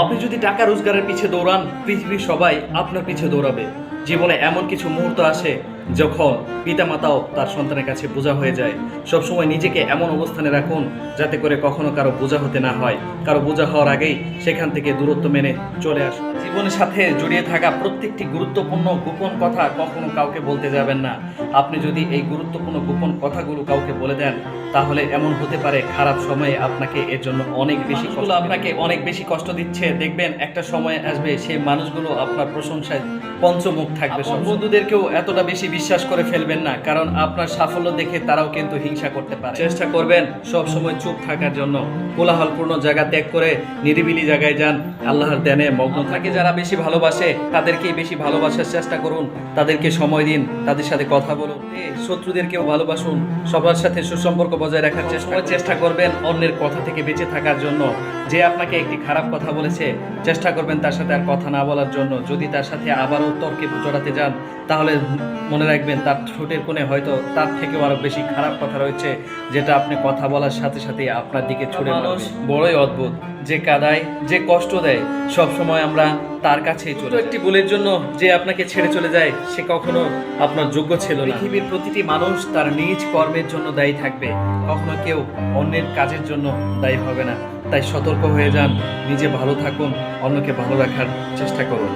আপনি যদি টাকা রোজগারের পিছে দৌড়ান, পৃথিবীর সবাই আপনার পিছে দৌড়াবে। জীবনে এমন কিছু মুহূর্ত আসে যখন পিতামাতাও তার সন্তানের কাছে বোঝা হয়ে যায় সবসময় নিজেকে এমন অবস্থানে রাখুন যাতে করে কখনো কারও বোঝা হতে না হয়। কারও বোঝা হওয়ার আগেই সেখান থেকে দূরত্ব মেনে চলে আসুন। জীবনের সাথে জড়িয়ে থাকা প্রত্যেকটি গুরুত্বপূর্ণ গোপন কথা কখনো কাউকে বলতে যাবেন না। আপনি যদি এই গুরুত্বপূর্ণ গোপন কথাগুলো কাউকে বলে দেন তাহলে এমন হতে পারে খারাপ সময়ে আপনাকে এর জন্য অনেক বেশি কষ্ট আপনাকে অনেক বেশি কষ্ট দিচ্ছে। দেখবেন একটা সময় আসবে সেই মানুষগুলো আপনার প্রশংসায় পঞ্চমুখ থাকবে বন্ধুদেরকেও এতটা বেশি বিশ্বাস করে ফেলবেন না, কারণ আপনার সাফল্য দেখে তারাও কিন্তু হিংসা করতে পারে। চেষ্টা করবেন সব সময় চুপ থাকার জন্য। কোলাহলপূর্ণ জায়গা ত্যাগ করে নিরিবিলি জায়গায় যান। আল্লাহর ধ্যানে মগ্ন থাকে। যারা বেশি ভালোবাসে, তাদেরকেই বেশি ভালোবাসার চেষ্টা করুন। তাদেরকে সময় দিন, তাদের সাথে কথা বলুন। শত্রুদেরকেও ভালোবাসুন। সবার সাথে সুসম্পর্ক বজায় রাখার চেষ্টা চেষ্টা করবেন অন্যের কথা থেকে বেঁচে থাকার জন্য। যে আপনাকে একটি খারাপ কথা বলেছে, চেষ্টা করবেন তার সাথে আর কথা না বলার জন্য। যদি তার সাথে আবারও তর্কে জড়াতে যান, তাহলে মনে রাখবেন তার ঠোঁটের কোণে হয়তো তার থেকেও আরও বেশি খারাপ কথা রয়েছে যেটা আপনি কথা বলার সাথে সাথে আপনার দিকে ছুড়ে মানুষ বড়ই অদ্ভুত। যে কাদায় যে কষ্ট দেয় সব সময় আমরা তার কাছেই চলে একটি ভুলের জন্য যে আপনাকে ছেড়ে চলে যায় সে কখনো আপনার যোগ্য ছিল না। পৃথিবীর প্রতিটি মানুষ তার নিজ কর্মের জন্য দায়ী থাকবে। কখনো কেউ অন্যের কাজের জন্য দায়ী হবে না। তাই সতর্ক হয়ে যান নিজে ভালো থাকুন অন্যকে ভালো রাখার চেষ্টা করুন।